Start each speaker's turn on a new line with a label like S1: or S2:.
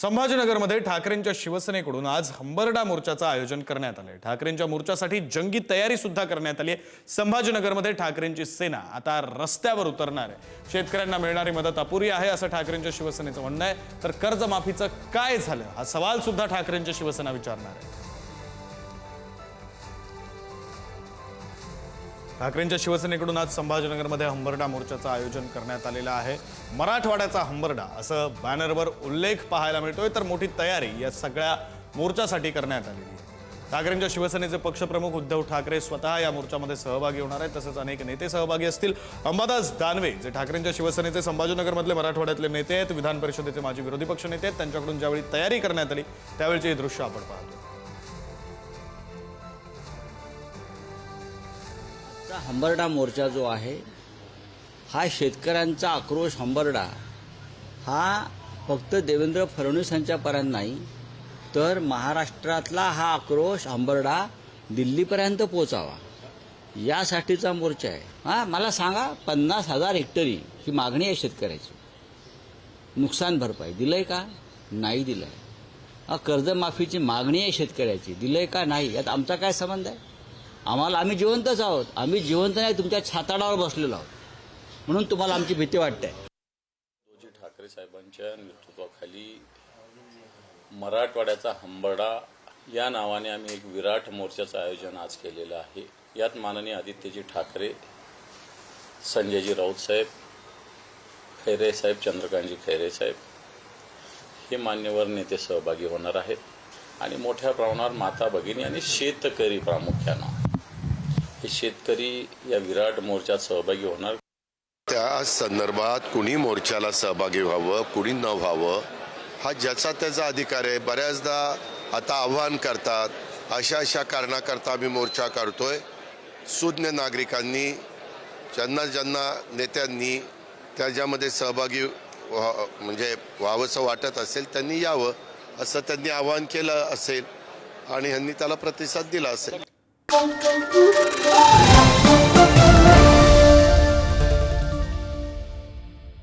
S1: संभाजीनगरमध्ये ठाकरेंच्या शिवसेनेकडून आज हंबरडा मोर्चाचं आयोजन करण्यात आलंय. ठाकरेंच्या मोर्चासाठी जंगी तयारी सुद्धा करण्यात आली आहे. संभाजीनगरमध्ये ठाकरेंची सेना आता रस्त्यावर उतरणार आहे. शेतकऱ्यांना मिळणारी मदत अपुरी आहे असं ठाकरेंच्या शिवसेनेचं म्हणणं आहे. तर कर्जमाफीचं काय झालं? हा सवाल सुद्धा ठाकरेंच्या शिवसेना विचारणार आहे. ठाकरेंच्या शिवसेनेकडून आज संभाजीनगरमध्ये हंबरडा मोर्चाचं आयोजन करण्यात आलेलं आहे. मराठवाड्याचा हंबरडा असं बॅनरवर उल्लेख पाहायला मिळतोय. तर मोठी तयारी या सगळ्या मोर्चासाठी करण्यात आलेली आहे. ठाकरेंच्या शिवसेनेचे पक्षप्रमुख उद्धव ठाकरे स्वतः या मोर्चामध्ये सहभागी होणार आहेत. तसंच अनेक नेते सहभागी असतील. अंबादास दानवे जे ठाकरेंच्या शिवसेनेचे संभाजीनगरमधले मराठवाड्यातले नेते आहेत विधान परिषदेचे माजी विरोधी पक्ष नेते आहेत त्यांच्याकडून ज्यावेळी तयारी करण्यात आली त्यावेळीचे हे दृश्य आपण पाहतो.
S2: हंबरडा मोर्चा जो आहे हा शेतकऱ्यांचा आक्रोश हंबरडा. हा फक्त देवेंद्र फडणवीस यांच्यापर्यंत नाही तर महाराष्ट्रातला हा आक्रोश हंबरडा दिल्लीपर्यंत पोचावा यासाठीचा मोर्चा आहे. हा मला सांगा पन्नास हजार हेक्टरी ही मागणी आहे शेतकऱ्याची. नुकसान भरपाई दिलंय का? नाही दिलंय. कर्जमाफीची मागणी आहे शेतकऱ्याची. दिलंय का नाही? यात आमचा काय संबंध आहे? आम्हाला आम्ही जिवंतच आहोत. आम्ही जिवंत नाही तुमच्या छाताडावर बसलेलो आहोत. म्हणून तुम्हाला आमची भीती वाटते.
S3: उद्धवजी ठाकरे साहेबांच्या नेतृत्वाखाली मराठवाड्याचा हंबरडा या नावाने आम्ही एक विराट मोर्चाचं आयोजन आज केलेलं आहे. यात माननीय आदित्यजी ठाकरे संजयजी राऊत साहेब खैरे साहेब चंद्रकांतजी खैरे साहेब हे मान्यवर नेते सहभागी होणार आहेत. आणि मोठ्या प्रमाणावर माता भगिनी आणि शेतकरी प्रामुख्यानं. हे शेतकरी या विराट मोर्चात सहभागी होणार?
S4: त्या संदर्भात कुणी मोर्चाला सहभागी व्हावं कुणी न व्हावं हा ज्याचा त्याचा अधिकार आहे. बऱ्याचदा आता आव्हान करतात अशा अशा कारणाकरता आम्ही मोर्चा काढतोय. सुज्ञ नागरिकांनी ज्यांना ज्यांना नेत्यांनी त्याच्यामध्ये सहभागी व्हा म्हणजे व्हावंसं वाटत असेल त्यांनी यावं असं त्यांनी आवाहन केलं असेल आणि ह्यांनी त्याला प्रतिसाद दिला असेल. Pum, pum, pum, pum.